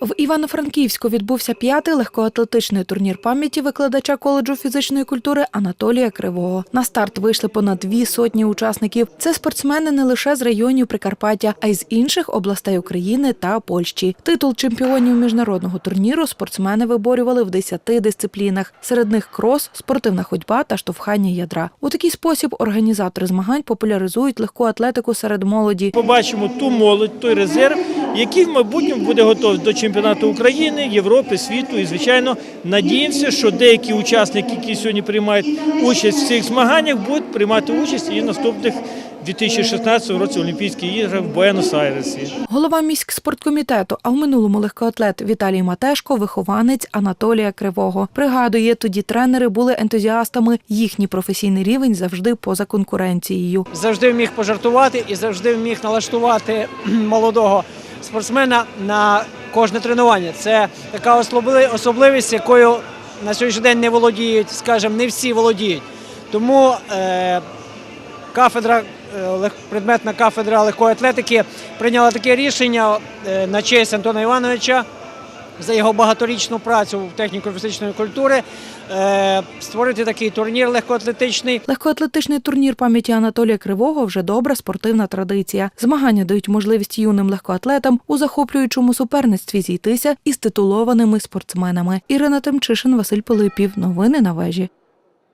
В Івано-Франківську відбувся п'ятий легкоатлетичний турнір пам'яті викладача коледжу фізичної культури Анатолія Кривого. На старт вийшли понад дві сотні учасників. Це спортсмени не лише з районів Прикарпаття, а й з інших областей України та Польщі. Титул чемпіонів міжнародного турніру спортсмени виборювали в 10 дисциплінах. Серед них крос, спортивна ходьба та штовхання ядра. У такий спосіб організатори змагань популяризують легку атлетику серед молоді. Побачимо ту молодь, той резерв, який в майбутньому буде готовий до чемпіонату України, Європи, світу. І, звичайно, надіємося, що деякі учасники, які сьогодні приймають участь в цих змаганнях, будуть приймати участь і в наступних 2016 році Олімпійських іграх в Буенос-Айресі. Голова міськспорткомітету, а в минулому легкоатлет Віталій Матешко, вихованець Анатолія Кривого. Пригадує, тоді тренери були ентузіастами. Їхній професійний рівень завжди поза конкуренцією. завжди вміг пожартувати і завжди вміг налаштувати молодого спортсмена на кожне тренування. Це така особливість, якою на сьогоднішній день не володіють, скажімо, не всі володіють. Тому е, кафедра, е, предметна кафедра легкої атлетики прийняла таке рішення е, на честь Антона Івановича за його багаторічну працю в техніку фізичної культури е, створити такий турнір легкоатлетичний. Легкоатлетичний турнір пам'яті Анатолія Кривого вже добра спортивна традиція. Змагання дають можливість юним легкоатлетам у захоплюючому суперництві зійтися із титулованими спортсменами. Ірина Тимчишин, Василь Пилипів. Новини на вежі.